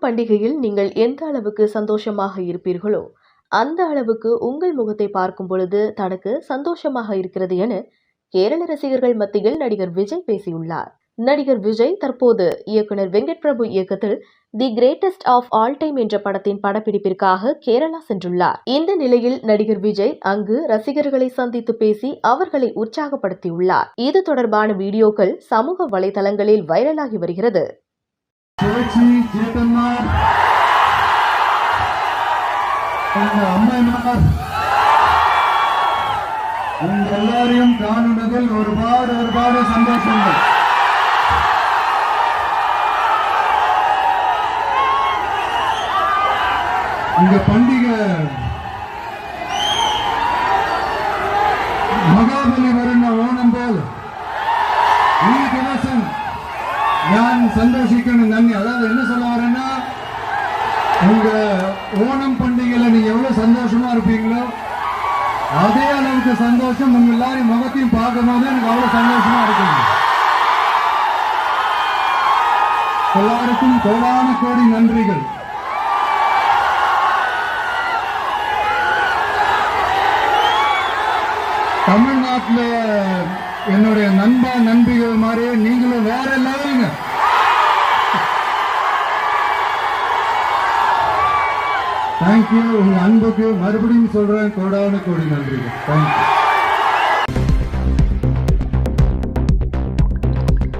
பண்டிகையில் நீங்கள் எந்த அளவுக்கு சந்தோஷமாக இருப்பீர்களோ அந்த அளவுக்கு உங்கள் முகத்தை பார்க்கும் பொழுது தனக்கு சந்தோஷமாக இருக்கிறது என கேரள ரசிகர்கள் மத்தியில் நடிகர் விஜய் பேசியுள்ளார். நடிகர் விஜய் தற்போது இயக்குனர் வெங்கட் பிரபு இயக்கத்தில் the greatest of all time என்ற படத்தின் படப்பிடிப்பிற்காக கேரளா சென்றுள்ளார். இந்த நிலையில் நடிகர் விஜய் அங்கு ரசிகர்களை சந்தித்து பேசி அவர்களை உற்சாகப்படுத்தியுள்ளார். இது தொடர்பான வீடியோக்கள் சமூக வலைதளங்களில் வைரலாகி வருகிறது. புரட்சி ஜேட்டம்மார் எங்கள் அம்மைமார் உங்க எல்லாரையும் காணுவதில் ஒருபாடு ஒருபாடு சந்தோஷங்கள். இந்த பண்டிகை. மகாபலி வருங்க ஓணம் போல். ஈ தினசன் நான் சந்தோஷிக்கணும் நன்றி. அதாவது என்ன சொல்ல வரேன்னா உங்க ஓணம் பண்டிகையில நீங்க எவ்வளவு சந்தோஷமா இருப்பீங்களோ அதே அளவுக்கு சந்தோஷம் உங்க எல்லாரையும் முகத்தையும் பார்க்கும் போது எனக்கு அவ்வளவு சந்தோஷமா இருக்குங்க. எல்லாருக்கும் கோடான கோடி நன்றிகள். தமிழ்நாட்டில் என்னுடைய நண்பா நண்பிகள் மாதிரி நீங்க தேங்க்யூ உங்க அன்புக்கு மறுபடியும் சொல்றேன். கோடான கோடி நன்றிகள். தேங்க்யூ